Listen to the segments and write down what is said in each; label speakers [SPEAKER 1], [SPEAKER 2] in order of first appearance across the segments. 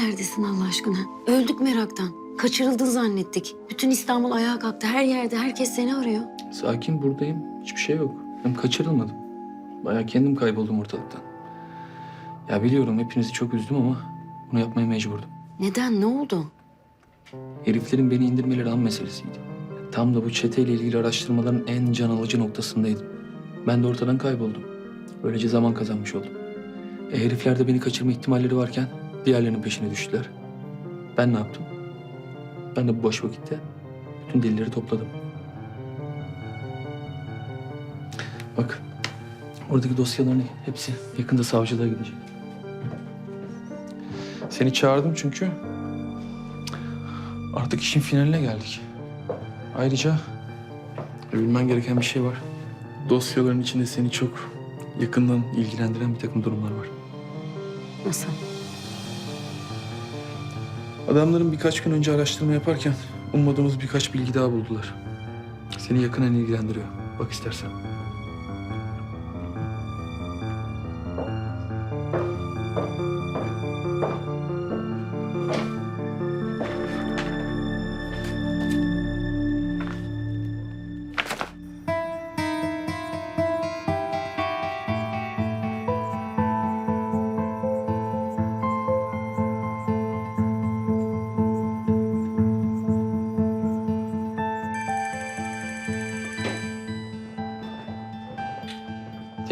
[SPEAKER 1] Neredesin Allah aşkına? Öldük meraktan. Kaçırıldın zannettik. Bütün İstanbul ayağa kalktı. Her yerde herkes seni arıyor.
[SPEAKER 2] Sakin buradayım. Hiçbir şey yok. Hem kaçırılmadım. Bayağı kendim kayboldum ortalıktan. Ya biliyorum hepinizi çok üzdüm ama bunu yapmaya mecburdum.
[SPEAKER 1] Neden? Ne oldu?
[SPEAKER 2] Heriflerin beni indirmeleri an meselesiydi. Tam da bu çeteyle ilgili araştırmaların en can alıcı noktasındaydım. Ben de ortadan kayboldum. Böylece zaman kazanmış oldum. E herifler de beni kaçırma ihtimalleri varken diğerlerinin peşine düştüler. Ben ne yaptım? Ben de bu boş vakitte bütün delilleri topladım. Bak, oradaki dosyaların hepsi yakında savcılığa gidecek. Seni çağırdım çünkü Artık işin finaline geldik. Ayrıca bilmen gereken bir şey var. Dosyaların içinde seni çok yakından ilgilendiren bir takım durumlar var.
[SPEAKER 1] Nasıl?
[SPEAKER 2] Adamların birkaç gün önce araştırma yaparken ummadığımız birkaç bilgi daha buldular. Seni yakından ilgilendiriyor. Bak istersen.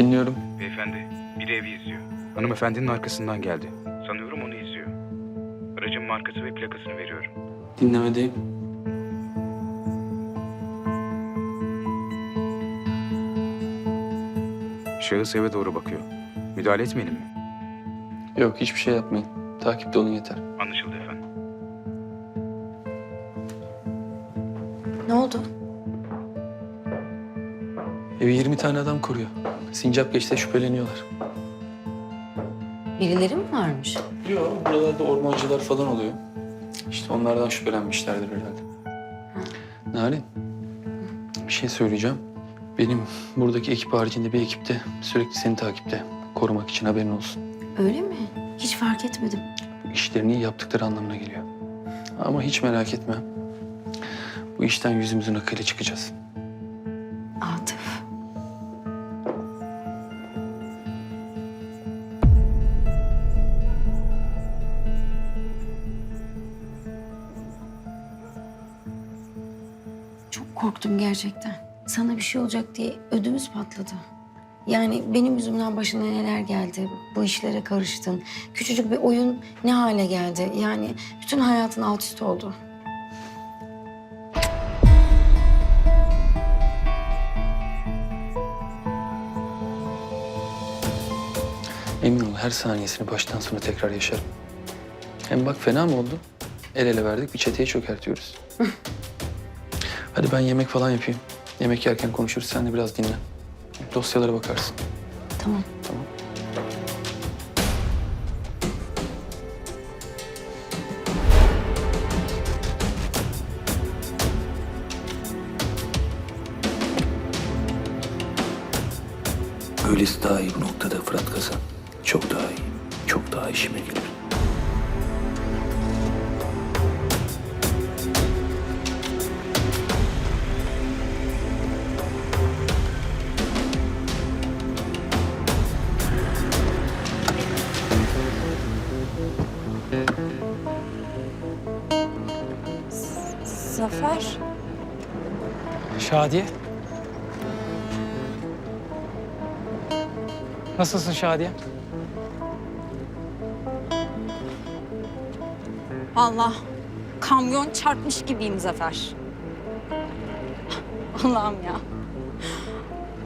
[SPEAKER 2] Dinliyorum.
[SPEAKER 3] Beyefendi, bir evi izliyor. Hanımefendinin arkasından geldi. Sanıyorum onu izliyor. Aracın markası ve plakasını veriyorum.
[SPEAKER 2] Dinlemedeyim.
[SPEAKER 3] Şahıs eve doğru bakıyor. Müdahale etmeyelim mi?
[SPEAKER 2] Yok hiçbir şey yapmayın. Takipte olun yeter.
[SPEAKER 3] Anlaşıldı efendim.
[SPEAKER 1] Ne oldu?
[SPEAKER 2] Evi 20 tane adam koruyor. Sincap geçte şüpheleniyorlar.
[SPEAKER 1] Birileri mi varmış?
[SPEAKER 2] Yok, buralarda ormancılar falan oluyor. İşte onlardan şüphelenmişlerdir herhalde. Narin, bir şey söyleyeceğim. Benim buradaki ekip haricinde bir ekipte sürekli seni takipte. Korumak için haberin olsun.
[SPEAKER 1] Öyle mi? Hiç fark etmedim.
[SPEAKER 2] İşlerini iyi yaptıkları anlamına geliyor. Ama hiç merak etme. Bu işten yüzümüzün akıyla çıkacağız.
[SPEAKER 1] Gerçekten. Sana bir şey olacak diye ödümüz patladı. Yani benim yüzümden başına neler geldi, bu işlere karıştın. Küçücük bir oyun ne hale geldi? Yani bütün hayatın alt üst oldu.
[SPEAKER 2] Emin ol her saniyesini baştan sona tekrar yaşarım. Hem bak fena mı oldu? El ele verdik bir çeteyi çökertiyoruz. Hadi ben yemek falan yapayım. Yemek yerken konuşuruz sen de biraz dinlen. Dosyalara bakarsın.
[SPEAKER 1] Tamam.
[SPEAKER 2] Tamam. Öylesi daha iyi bu noktada Fırat Kazan. Çok daha iyi. Çok daha işime gelir.
[SPEAKER 4] Şadiye. Nasılsın Şadiye?
[SPEAKER 5] Allah. Kamyon çarpmış gibiyim Zafer. Allah'ım ya.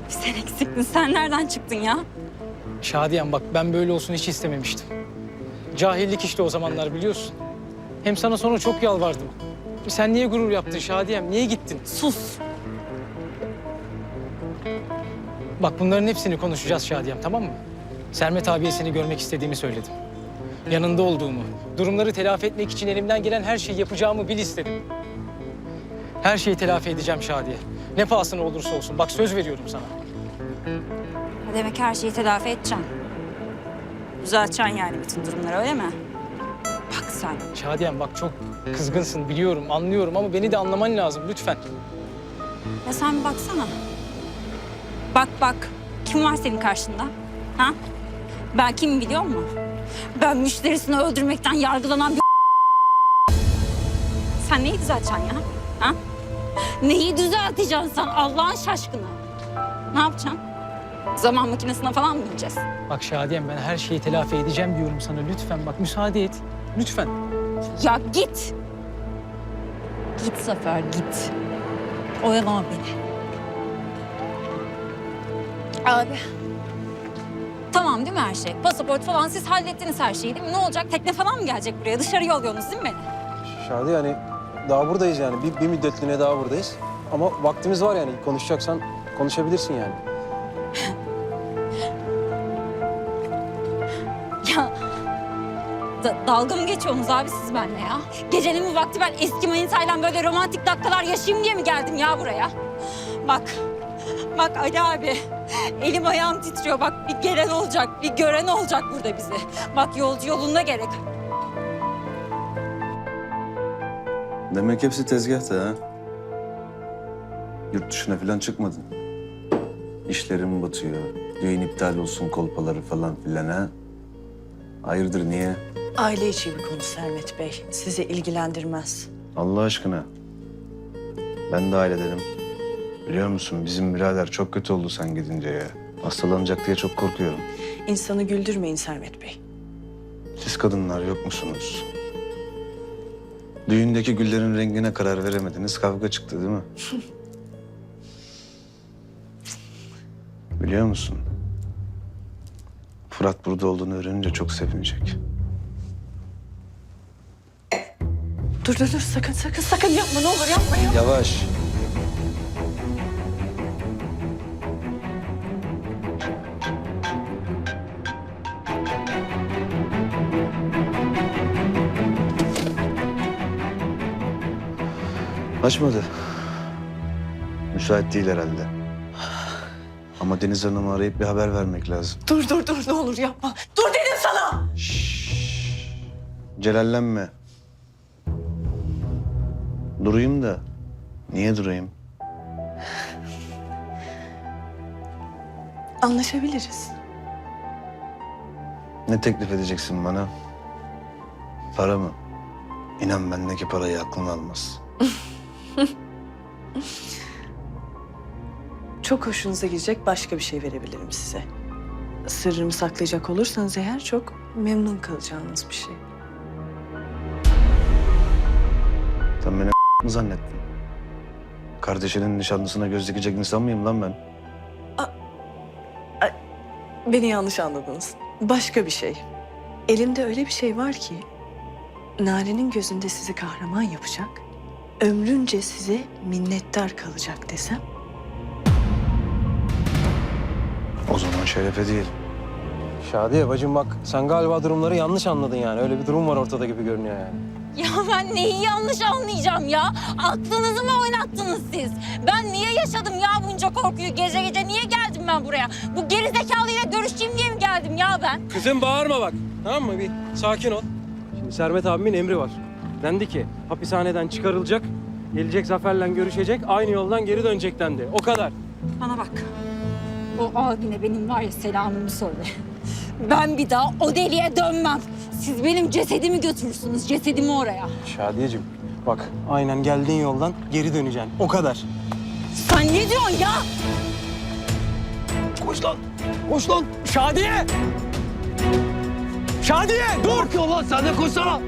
[SPEAKER 5] Sen eksiktin. Sen nereden çıktın ya?
[SPEAKER 4] Şadiyem bak ben böyle olsun hiç istememiştim. Cahillik işte o zamanlar biliyorsun. Hem sana sonra çok yalvardım. Sen niye gurur yaptın Şadiyem? Niye gittin?
[SPEAKER 5] Sus.
[SPEAKER 4] Bak bunların hepsini konuşacağız Şadiyem tamam mı? Sermet abiye seni görmek istediğimi söyledim. Yanında olduğumu, durumları telafi etmek için elimden gelen her şeyi yapacağımı bil istedim. Her şeyi telafi edeceğim Şadiye. Ne pahasına olursa olsun. Bak söz veriyorum sana.
[SPEAKER 5] Demek her şeyi telafi edeceksin. Düzelteceksin yani bütün durumları öyle mi? Bak sen.
[SPEAKER 4] Şadiyem bak çok kızgınsın biliyorum, anlıyorum ama beni de anlaman lazım lütfen.
[SPEAKER 5] Ya sen bir baksana. Bak bak. Kim var senin karşında? Ha? Ben kim biliyor musun? Ben müşterisini öldürmekten yargılanan bir Sen neyi düzelteceksin ya? Ha? Neyi düzelteceksin sen Allah'ın şaşkını? Ne yapacaksın? Zaman makinesine falan mı bineceğiz?
[SPEAKER 4] Bak Şadiyem ben her şeyi telafi edeceğim diyorum sana lütfen bak müsaade et. Lütfen.
[SPEAKER 5] Ya git. Git Zafer git. Oyalama beni. Abi. Tamam değil mi her şey? Pasaport falan siz hallettiniz her şeyi değil mi? Ne olacak? Tekne falan mı gelecek buraya? Dışarı yolluyorsunuz değil mi beni?
[SPEAKER 6] Şadi yani daha buradayız yani. Bir, bir müddetliğine daha buradayız. Ama vaktimiz var yani. Konuşacaksan konuşabilirsin yani.
[SPEAKER 5] Ya da- dalga mı geçiyorsunuz abi siz benimle ya? Gecenin bu vakti ben eski manitayla böyle romantik dakikalar yaşayayım diye mi geldim ya buraya? Bak, bak Ali abi. Elim ayağım titriyor. Bak bir gelen olacak, bir gören olacak burada bizi. Bak yolcu yolunda gerek.
[SPEAKER 7] Demek hepsi tezgahta ha. Yurt dışına falan çıkmadın. İşlerim batıyor. Düğün iptal olsun kolpaları falan filan ha. Hayırdır niye?
[SPEAKER 8] Aile içi bir konu Sermet Bey. Sizi ilgilendirmez.
[SPEAKER 7] Allah aşkına. Ben de hallederim. Biliyor musun bizim birader çok kötü oldu sen gidince ya. Hastalanacak diye çok korkuyorum.
[SPEAKER 8] İnsanı güldürmeyin Sermet Bey.
[SPEAKER 7] Siz kadınlar yok musunuz? Düğündeki güllerin rengine karar veremediniz. Kavga çıktı değil mi? Biliyor musun? Fırat burada olduğunu öğrenince çok sevinecek.
[SPEAKER 8] Dur dur dur sakın sakın sakın yapma ne olur yapma ya.
[SPEAKER 6] Yavaş.
[SPEAKER 7] Açmadı. Müsait değil herhalde. Ama Deniz Hanım'ı arayıp bir haber vermek lazım.
[SPEAKER 8] Dur dur dur ne olur yapma. Dur dedim sana.
[SPEAKER 7] Celallenme. Durayım da. Niye durayım?
[SPEAKER 8] Anlaşabiliriz.
[SPEAKER 7] Ne teklif edeceksin bana? Para mı? İnan bendeki parayı aklın almaz.
[SPEAKER 8] Çok hoşunuza gidecek başka bir şey verebilirim size. Sırrımı saklayacak olursanız eğer çok memnun kalacağınız bir şey.
[SPEAKER 7] Sen beni mı zannettin? Kardeşinin nişanlısına göz dikecek insan mıyım lan ben?
[SPEAKER 8] Beni yanlış anladınız. Başka bir şey. Elimde öyle bir şey var ki... Narenin gözünde sizi kahraman yapacak. Ömrünce size minnettar kalacak desem...
[SPEAKER 7] O zaman şerefe değil.
[SPEAKER 6] Şadiye bacım bak sen galiba durumları yanlış anladın yani. Öyle bir durum var ortada gibi görünüyor yani.
[SPEAKER 5] Ya ben neyi yanlış anlayacağım ya? Aklınızı mı oynattınız siz? Ben niye yaşadım ya bunca korkuyu? Gece gece niye geldim ben buraya? Bu gerizekalıyla görüşeyim diye mi geldim ya ben?
[SPEAKER 6] Kızım bağırma bak. Tamam mı? Bir sakin ol. Şimdi Sermet abimin emri var. Dendi ki hapishaneden çıkarılacak, gelecek Zafer'le görüşecek, aynı yoldan geri dönecek dendi. O kadar.
[SPEAKER 5] Bana bak. O abine benim var ya selamımı söyle. Ben bir daha o deliye dönmem. Siz benim cesedimi götürürsünüz, cesedimi oraya.
[SPEAKER 6] Şadiyeciğim bak aynen geldiğin yoldan geri döneceksin. O kadar.
[SPEAKER 5] Sen ne diyorsun ya?
[SPEAKER 6] Koş lan. Koş lan. Şadiye! Şadiye dur! Korkuyor lan sen de koşsana.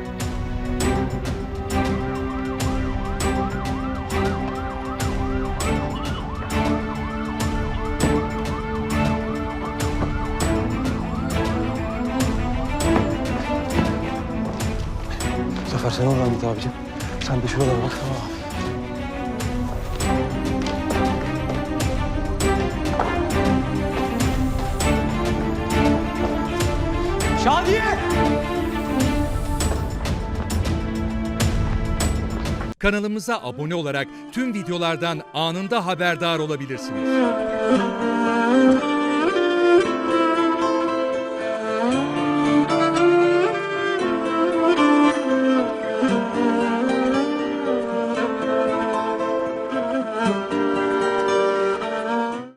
[SPEAKER 6] Zafer sen oradan git abicim. Sen de şuralara bak. Tamam. Şadiye!
[SPEAKER 9] Kanalımıza abone olarak tüm videolardan anında haberdar olabilirsiniz.